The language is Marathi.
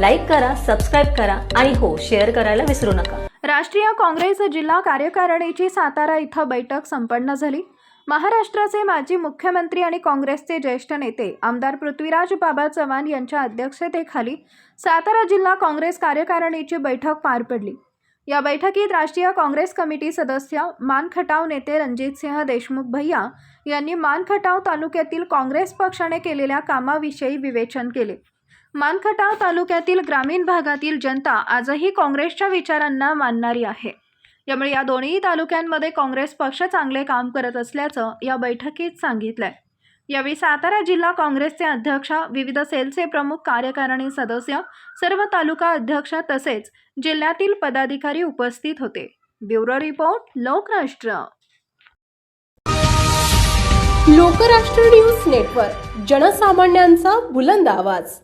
Like करा सबस्क्राईब करा आणि हो शेअर करायला विसरू नका. राष्ट्रीय काँग्रेस जिल्हा कार्यकारिणीची सातारा इथं बैठक संपन्न झाली. महाराष्ट्राचे माजी मुख्यमंत्री आणि काँग्रेसचे ज्येष्ठ नेते आमदार पृथ्वीराज बाबा चव्हाण यांच्या अध्यक्षतेखाली सातारा जिल्हा काँग्रेस कार्यकारिणीची बैठक पार पडली. या बैठकीत राष्ट्रीय काँग्रेस कमिटी सदस्य मानखटाव नेते रणजितसिंह देशमुख भैया यांनी मानखटाव तालुक्यातील काँग्रेस पक्षाने केलेल्या कामाविषयी विवेचन केले. मानखटाव तालुक्यातील ग्रामीण भागातील जनता आजही काँग्रेसच्या विचारांना मानणारी आहे. यामुळे या दोन्ही तालुक्यांमध्ये काँग्रेस पक्ष चांगले काम करत असल्याचं या बैठकीत सांगितलंय. यावेळी सातारा जिल्हा काँग्रेसचे अध्यक्ष विविध सेलचे प्रमुख कार्यकारिणी सदस्य सर्व तालुका अध्यक्ष तसेच जिल्ह्यातील पदाधिकारी उपस्थित होते. Bureau report Lokrashtra. Lokrashtra news network जनसामान्यांचा बुलंद आवाज.